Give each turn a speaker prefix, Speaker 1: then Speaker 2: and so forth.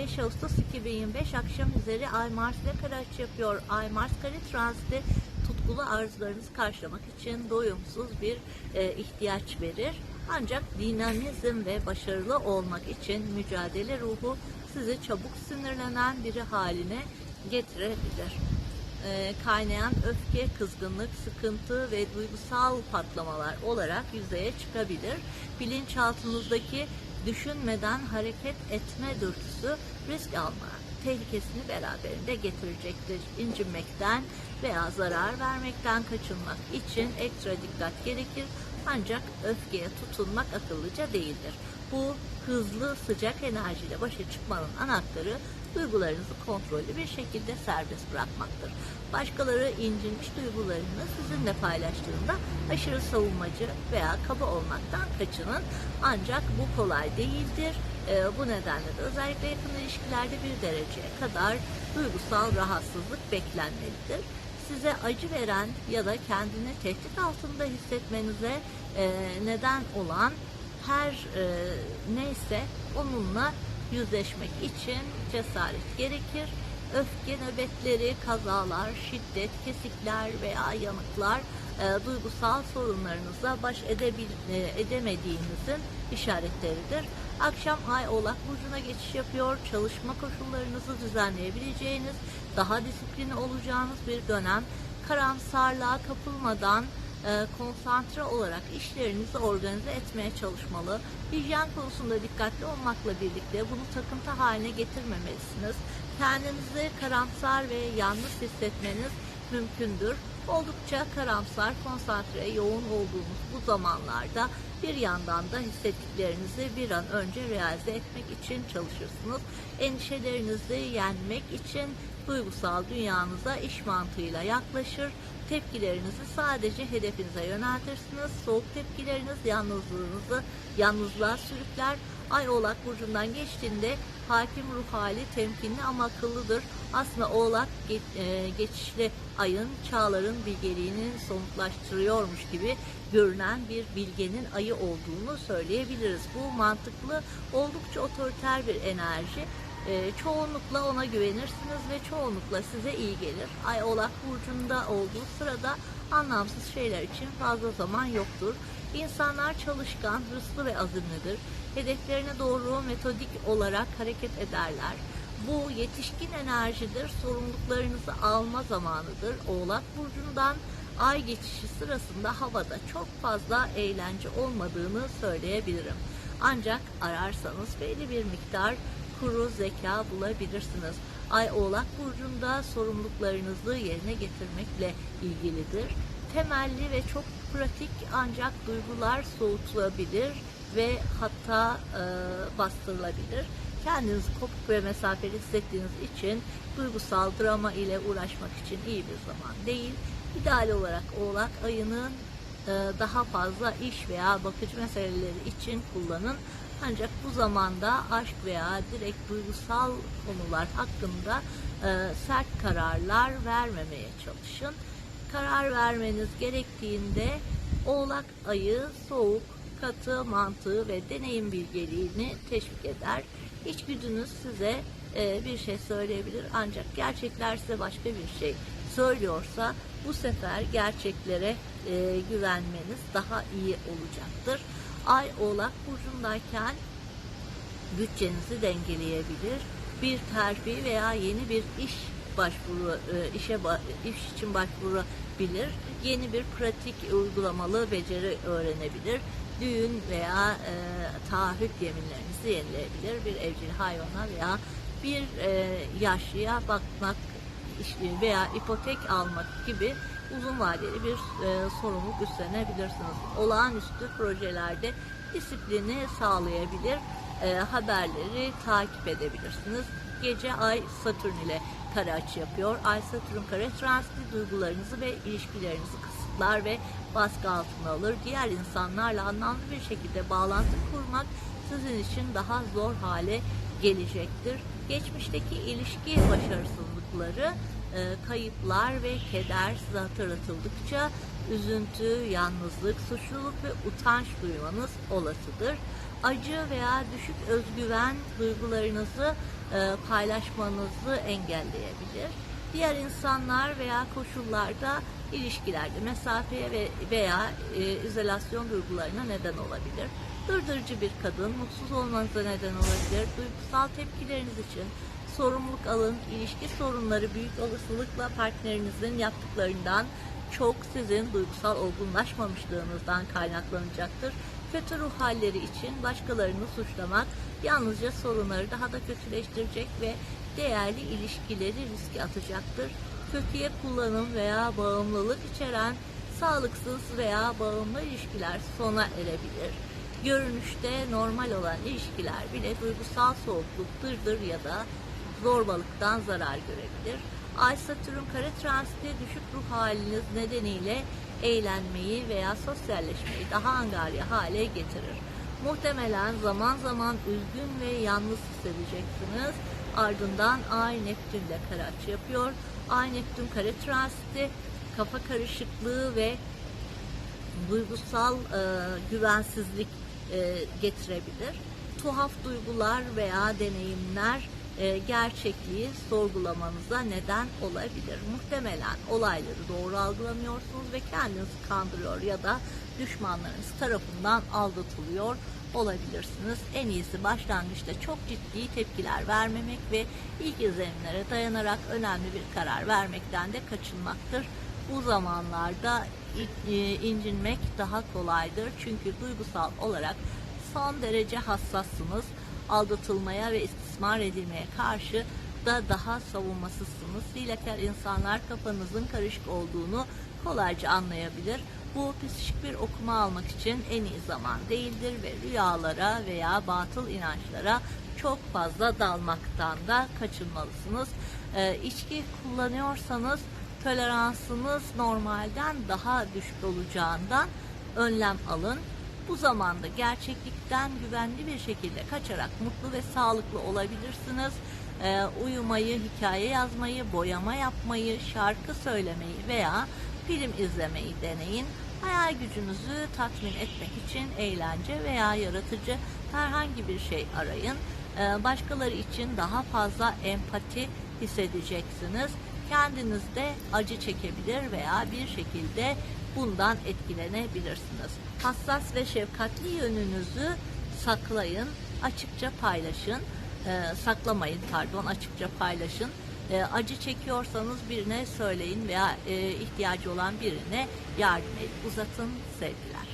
Speaker 1: 5 Ağustos 2025 akşam üzeri Ay Mars ile kare yapıyor. Ay Mars kare transiti tutkulu arzularınızı karşılamak için doyumsuz bir e, ihtiyaç verir. Ancak dinamizm ve başarılı olmak için mücadele ruhu sizi çabuk sinirlenen biri haline getirebilir. E, kaynayan öfke, kızgınlık, sıkıntı ve duygusal patlamalar olarak yüzeye çıkabilir. Bilinçaltınızdaki düşünmeden hareket etme dürtüsü risk alma tehlikesini beraberinde getirecektir. İncinmekten veya zarar vermekten kaçınmak için ekstra dikkat gerekir ancak öfkeye tutunmak akıllıca değildir. Bu hızlı sıcak enerjiyle başa çıkmanın anahtarı duygularınızı kontrollü bir şekilde serbest bırakmaktır. Başkaları incinmiş duygularını sizinle paylaştığında aşırı savunmacı veya kaba olmaktan kaçının. Ancak bu kolay değildir. Ee, bu nedenle de özellikle yakın ilişkilerde bir dereceye kadar duygusal rahatsızlık beklenmelidir. Size acı veren ya da kendini tehdit altında hissetmenize e, neden olan her e, neyse onunla yüzleşmek için cesaret gerekir. Öfke nöbetleri, kazalar, şiddet, kesikler veya yanıklar e, duygusal sorunlarınızla baş edebil, e, edemediğinizin işaretleridir. Akşam Ay Oğlak Burcu'na geçiş yapıyor. Çalışma koşullarınızı düzenleyebileceğiniz, daha disiplinli olacağınız bir dönem. Karamsarlığa kapılmadan e, konsantre olarak işlerinizi organize etmeye çalışmalı. Hijyen konusunda dikkatli olmakla birlikte bunu takıntı haline getirmemelisiniz. Kendinizi karamsar ve yalnız hissetmeniz mümkündür. Oldukça karamsar, konsantre, yoğun olduğunuz bu zamanlarda bir yandan da hissettiklerinizi bir an önce realize etmek için çalışırsınız. Endişelerinizi yenmek için duygusal dünyanıza iş mantığıyla yaklaşır. Tepkilerinizi sadece hedefinize yöneltirsiniz. Soğuk tepkileriniz yalnızlığınızı yalnızlığa sürükler. Ay Oğlak Burcu'ndan geçtiğinde hakim ruh hali temkinli ama akıllıdır. Aslında Oğlak ge- e, geçişli ayın çağların bilgeliğini somutlaştırıyormuş gibi görünen bir bilgenin ayı olduğunu söyleyebiliriz. Bu mantıklı, oldukça otoriter bir enerji. Ee, çoğunlukla ona güvenirsiniz ve çoğunlukla size iyi gelir. Ay Oğlak Burcu'nda olduğu sırada anlamsız şeyler için fazla zaman yoktur. İnsanlar çalışkan, hırslı ve azimlidir. Hedeflerine doğru metodik olarak hareket ederler. Bu yetişkin enerjidir, sorumluluklarınızı alma zamanıdır. Oğlak Burcu'ndan ay geçişi sırasında havada çok fazla eğlence olmadığını söyleyebilirim. Ancak ararsanız belli bir miktar kuru zeka bulabilirsiniz. Ay Oğlak Burcu'nda sorumluluklarınızı yerine getirmekle ilgilidir. Temelli ve çok pratik ancak duygular soğutulabilir ve hatta e, bastırılabilir. Kendinizi kopuk ve mesafeli hissettiğiniz için duygusal drama ile uğraşmak için iyi bir zaman değil. İdeal olarak Oğlak ayının e, daha fazla iş veya bakıcı meseleleri için kullanın. Ancak bu zamanda aşk veya direkt duygusal konular hakkında e, sert kararlar vermemeye çalışın. Karar vermeniz gerektiğinde Oğlak ayı soğuk, katı mantığı ve deneyim bilgeliğini teşvik eder. İçgüdünüz size e, bir şey söyleyebilir ancak gerçekler size başka bir şey söylüyorsa bu sefer gerçeklere e, güvenmeniz daha iyi olacaktır. Ay Oğlak burcundayken bütçenizi dengeleyebilir. Bir terfi veya yeni bir iş başvuru e, işe iş için başvurabilir. Yeni bir pratik uygulamalı beceri öğrenebilir. Düğün veya e, taahhüt yeminlerinizi yenileyebilir. Bir evcil hayvana veya bir e, yaşlıya bakmak veya ipotek almak gibi uzun vadeli bir e, sorumluluk üstlenebilirsiniz. Olağanüstü projelerde disiplini sağlayabilir, e, haberleri takip edebilirsiniz. Gece Ay Satürn ile kare açı yapıyor. Ay Satürn kare transiti duygularınızı ve ilişkilerinizi kısıtlar ve baskı altına alır. Diğer insanlarla anlamlı bir şekilde bağlantı kurmak sizin için daha zor hale gelecektir. Geçmişteki ilişki başarısızlıkları, e, kayıplar ve keder size hatırlatıldıkça üzüntü, yalnızlık, suçluluk ve utanç duymanız olasıdır. acı veya düşük özgüven duygularınızı e, paylaşmanızı engelleyebilir. Diğer insanlar veya koşullarda ilişkilerde mesafeye ve veya e, izolasyon duygularına neden olabilir. Dırdırıcı bir kadın mutsuz olmanıza neden olabilir. Duygusal tepkileriniz için sorumluluk alın. İlişki sorunları büyük olasılıkla partnerinizin yaptıklarından çok sizin duygusal olgunlaşmamışlığınızdan kaynaklanacaktır. Kötü ruh halleri için başkalarını suçlamak yalnızca sorunları daha da kötüleştirecek ve değerli ilişkileri riske atacaktır. Kötüye kullanım veya bağımlılık içeren sağlıksız veya bağımlı ilişkiler sona erebilir. Görünüşte normal olan ilişkiler bile duygusal soğukluk, dırdır ya da zorbalıktan zarar görebilir. Ay Satürn kare transiti düşük ruh haliniz nedeniyle eğlenmeyi veya sosyalleşmeyi daha angarya hale getirir. Muhtemelen zaman zaman üzgün ve yalnız hissedeceksiniz. Ardından Ay Neptün'le kare açı yapıyor. Ay Neptün kare transiti kafa karışıklığı ve duygusal e, güvensizlik e, getirebilir. Tuhaf duygular veya deneyimler e, gerçekliği sorgulamanıza neden olabilir. Muhtemelen olayları doğru algılamıyorsunuz ve kendinizi kandırıyor ya da düşmanlarınız tarafından aldatılıyor olabilirsiniz. En iyisi başlangıçta çok ciddi tepkiler vermemek ve ilk izlenimlere dayanarak önemli bir karar vermekten de kaçınmaktır. Bu zamanlarda e, incinmek daha kolaydır çünkü duygusal olarak son derece hassassınız. Aldatılmaya ve istismar edilmeye karşı da daha savunmasızsınız. Hilekar insanlar kafanızın karışık olduğunu kolayca anlayabilir. Bu psikik bir okuma almak için en iyi zaman değildir ve rüyalara veya batıl inançlara çok fazla dalmaktan da kaçınmalısınız. Ee, içki kullanıyorsanız toleransınız normalden daha düşük olacağından önlem alın. Bu zamanda gerçeklikten güvenli bir şekilde kaçarak mutlu ve sağlıklı olabilirsiniz. Ee, uyumayı, hikaye yazmayı, boyama yapmayı, şarkı söylemeyi veya film izlemeyi deneyin. Hayal gücünüzü tatmin etmek için eğlence veya yaratıcı herhangi bir şey arayın. Ee, başkaları için daha fazla empati hissedeceksiniz. Kendiniz de acı çekebilir veya bir şekilde bundan etkilenebilirsiniz. Hassas ve şefkatli yönünüzü saklayın, açıkça paylaşın. Ee, saklamayın pardon, açıkça paylaşın. Ee, acı çekiyorsanız birine söyleyin veya e, ihtiyacı olan birine yardım edin. Uzatın sevgiler.